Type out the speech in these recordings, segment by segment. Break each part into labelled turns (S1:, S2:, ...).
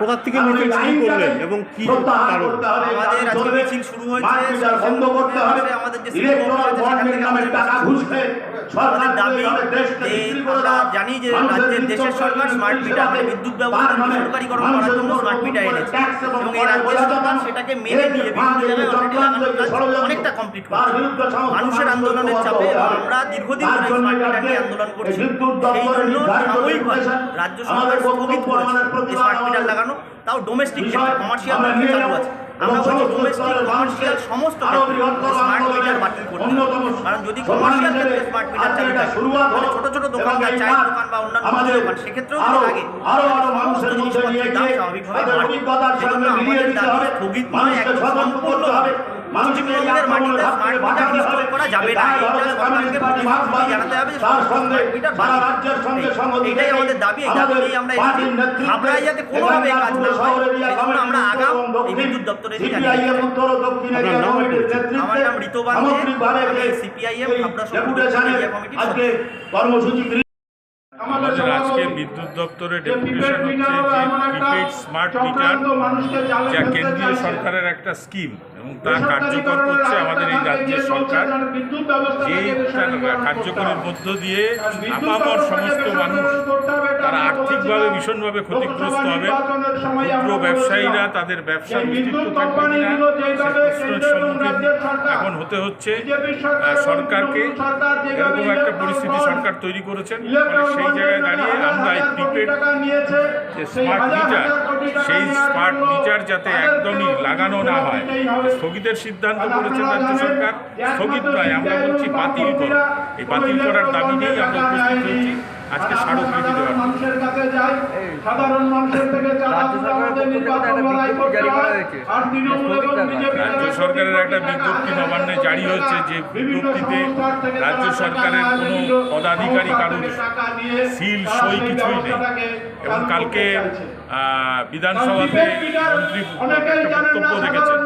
S1: কোথা থেকে মিছিল শুরু করলেন এবং কি কারণ?
S2: আমাদের আজকে মিছিল শুরু হয়েছে
S3: বন্ধ করতে হবে
S2: আমাদের যে
S3: ইলেকট্রাল বন্ডের নামে টাকা সরকার
S2: দাবি
S3: করে
S2: আমরা জানি যে রাজ্যের দেশের সরকার স্মার্ট মিটার মানে বিদ্যুৎ ব্যবস্থা
S3: তার মানে
S2: করার জন্য স্মার্ট মিটার এনেছে।
S3: এবং
S2: এই রাজ্যের সরকার সেটাকে মেনে নিয়ে বিভিন্ন জায়গায় অনেকটা কমপ্লিট
S3: সমস্ত
S2: মানুষের আন্দোলনের চাপে আমরা দীর্ঘদিন ধরে স্মার্ট মিটার নিয়ে আন্দোলন করছি। সেই জন্য সাময়িকভাবে রাজ্য সরকার স্থগিত করেছে স্মার্ট মিটার লাগানো তাও ডোমেস্টিক ক্ষেত্রে কমার্শিয়াল ক্ষেত্রে চালু আছে। আমরা বলছি ডোমেস্টিক কমার্শিয়াল সমস্ত স্মার্ট মিটার বাতিল করতে কারণ যদি কমার্শিয়াল ক্ষেত্রে স্মার্ট মিটার চালু থাকে তাহলে ছোট ছোট দোকানদার চায়ের দোকান বা অন্যান্য দোকান সেক্ষেত্রেও যদি লাগে। সমস্ত জিনিসপত্রের দাম স্বাভাবিকভাবে বাড়বে। সেজন্য আমাদের দাবি স্থগিত নয় একদম
S3: সচেতন
S2: পশ্চিমবঙ্গের মাটিতে স্মার্ট মিটার ইনস্টল করা যাবে না। সরকারকে
S3: পার্টি
S2: জানাতে হবে
S3: তার সঙ্গে
S2: স্মার্ট মিটার
S3: সারা রাজ্যের সঙ্গে সংগতি
S2: এইটাই আমাদের দাবি এই দাবি আমরা এসেছি। যাতে কোনোভাবে কাজ না হয় সেজন্য আমরা আগাম এই বিদ্যুৎ দপ্তরে
S3: CPIM উত্তর ও দক্ষিণ এরিয়া কমিটির নেতৃত্বে
S2: আমার নাম ঋতু বাগদে,
S3: সামগ্রিকভাবে
S2: আমি
S3: এই
S2: হাবড়া
S3: ডেপুটেশনের আজকে কর্মসূচি
S4: আমাদের আজকে বিদ্যুৎ দপ্তরের ডেপুটেশন হচ্ছে যে প্রিপেড স্মার্ট মিটার যা কেন্দ্রীয় সরকারের একটা স্কিম এবং তা কার্যকর করছে আমাদের এই রাজ্যের সরকার। যে কার্যকরের মধ্য দিয়ে আপামর সমস্ত মানুষ তারা আর্থিকভাবে ভীষণভাবে ক্ষতিগ্রস্ত হবে। ক্ষুদ্র ব্যবসায়ীরা তাদের ব্যবসার অস্তিত্ব থাকবে কিনা সে প্রশ্নের সম্মুখীন এখন হতে হচ্ছে সরকারকে। এরকম একটা পরিস্থিতি সরকার তৈরি করেছেন সেই জায়গায় দাঁড়িয়ে আমরা এই প্রিপেড যে স্মার্ট মিটার সেই স্মার্ট মিটার যাতে একদমই লাগানো না হয়। স্থগিতের সিদ্ধান্ত করেছেন রাজ্য সরকার। স্থগিত নয় আমরা বলছি বাতিল করো। এই বাতিল করার দাবি নিয়েই আমরা উপস্থিত হয়েছি। আজকে স্মারকলিপি দেওয়ার জন্য।
S5: মানুষের কাছে যায় সাধারণ মানুষের থেকে
S4: রাজ্য সরকারের একটা বিজ্ঞপ্তি নবান্নে জারি হচ্ছে যে বিজ্ঞপ্তিতে রাজ্য সরকারের কোনো পদাধিকারী কারোর সিল সই কিছুই নেই। এবং কালকে বিধানসভাতে মন্ত্রী একটা বক্তব্য রেখেছেন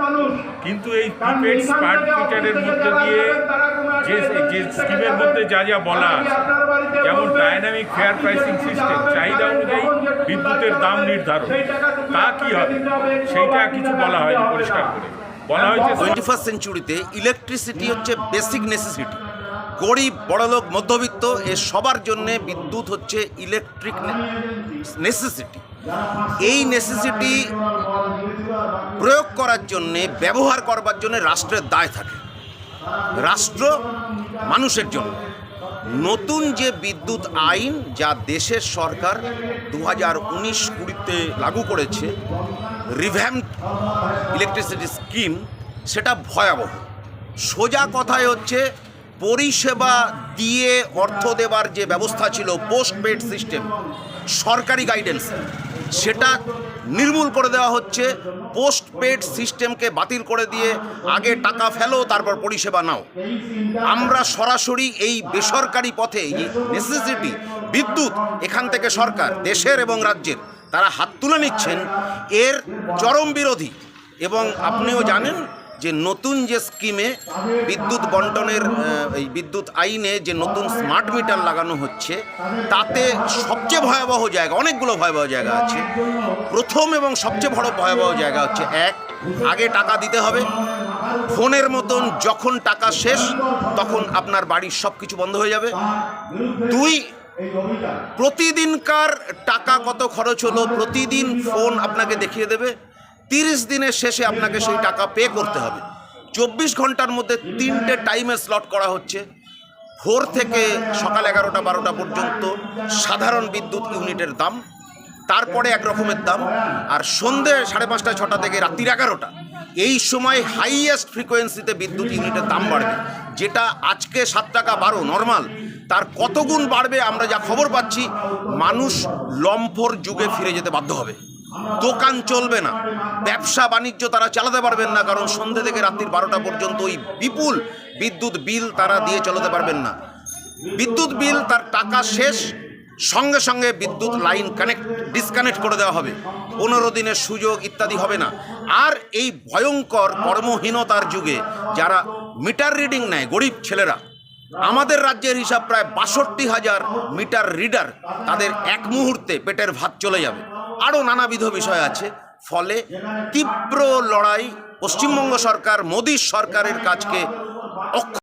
S4: কিন্তু এই প্রিপেড স্মার্ট মিটারের মধ্যে দিয়ে যে যে স্কিমের মধ্যে যা যা বলা আছে যেমন ডায়নামিক ফেয়ার প্রাইসিং সিস্টেম চাহিদা অনুযায়ী বিদ্যুতের দাম নির্ধারণ। তা কি হবে? সেইটা কিছু বলা হয়নি, পরিষ্কার করে। বলা হয়েছে
S6: টোয়েন্টি ফার্স্ট সেঞ্চুরিতে ইলেকট্রিসিটি হচ্ছে বেসিক নেসেসিটি গরিব, বড়লোক, মধ্যবিত্ত, এ সবার জন্যে বিদ্যুৎ হচ্ছে ইলেকট্রিক নেসেসিটি এই নেসেসিটি প্রয়োগ করার জন্যে, ব্যবহার করবার জন্যে রাষ্ট্রের দায় থাকে। রাষ্ট্র মানুষের জন্য। নতুন যে বিদ্যুৎ আইন যা দেশের সরকার দু হাজার উনিশ কুড়িতে লাগু করেছে রিভ্যাম ইলেকট্রিসিটি স্কিম সেটা ভয়াবহ। সোজা কথায় হচ্ছে পরিষেবা দিয়ে অর্থ দেবার যে ব্যবস্থা ছিল পোস্ট পেড সিস্টেম, সরকারি গাইডেন্স সেটা নির্মূল করে দেওয়া হচ্ছে পোস্ট পেড সিস্টেমকে বাতিল করে দিয়ে আগে টাকা ফেলো, তারপর পরিষেবা নাও। আমরা সরাসরি এই বেসরকারি পথে নেসেসিটি বিদ্যুৎ, এখান থেকে সরকার, দেশের এবং রাজ্যের, তারা হাত তুলে নিচ্ছেন। এর চরম বিরোধী, এবং আপনিও জানেন যে নতুন যে স্কিমে বিদ্যুৎ বন্টনের এই বিদ্যুৎ আইনে যে নতুন স্মার্ট মিটার লাগানো হচ্ছে, তাতে সবচেয়ে ভয়াবহ জায়গা, অনেকগুলো ভয়াবহ জায়গা আছে। প্রথম এবং সবচেয়ে বড় ভয়াবহ জায়গা হচ্ছে এক, আগে টাকা দিতে হবে। ফোনের মতন যখন টাকা শেষ, তখন আপনার বাড়ির সব কিছু বন্ধ হয়ে যাবে। দুই, প্রতিদিনকার টাকা কত খরচ হলো, প্রতিদিন ফোন আপনাকে দেখিয়ে দেবে। তিরিশ দিনের শেষে আপনাকে সেই টাকা পে করতে হবে। চব্বিশ ঘণ্টার মধ্যে তিনটে টাইমের স্লট করা হচ্ছে। ভোর থেকে সকাল এগারোটা, বারোটা পর্যন্ত সাধারণ বিদ্যুৎ ইউনিটের দাম, তারপরে এক রকমের দাম, আর সন্ধে সাড়ে পাঁচটা ছটা থেকে রাত্রির এগারোটা। এই সময় হাইয়েস্ট ফ্রিকোয়েন্সিতে বিদ্যুৎ ইউনিটের দাম বাড়বে। যেটা আজকে সাত টাকা বারো নর্মাল তার কত গুণ বাড়বে আমরা যা খবর পাচ্ছি, মানুষ লম্ফর যুগে ফিরে যেতে বাধ্য হবে। দোকান চলবে না। ব্যবসা, বাণিজ্য তারা চালাতে পারবেন না, কারণ সন্ধে থেকে রাত্রির বারোটা পর্যন্ত ওই বিপুল বিদ্যুৎ বিল তারা দিয়ে চালাতে পারবেন না। বিদ্যুৎ বিল তার টাকা শেষ, সঙ্গে সঙ্গে বিদ্যুৎ লাইন কানেক্ট ডিসকানেক্ট করে দেওয়া হবে। পনেরো দিনের সুযোগ ইত্যাদি হবে না। আর এই ভয়ঙ্কর কর্মহীনতার যুগে যারা মিটার রিডিং নেয়, গরিব ছেলেরা, আমাদের রাজ্যের হিসাব প্রায় বাষট্টি হাজার মিটার রিডার তাদের এক মুহূর্তে পেটের ভাত চলে যাবে। আরও নানাবিধ বিষয় আছে। ফলে তীব্র লড়াই পশ্চিমবঙ্গ সরকার মোদী সরকারের কাজকে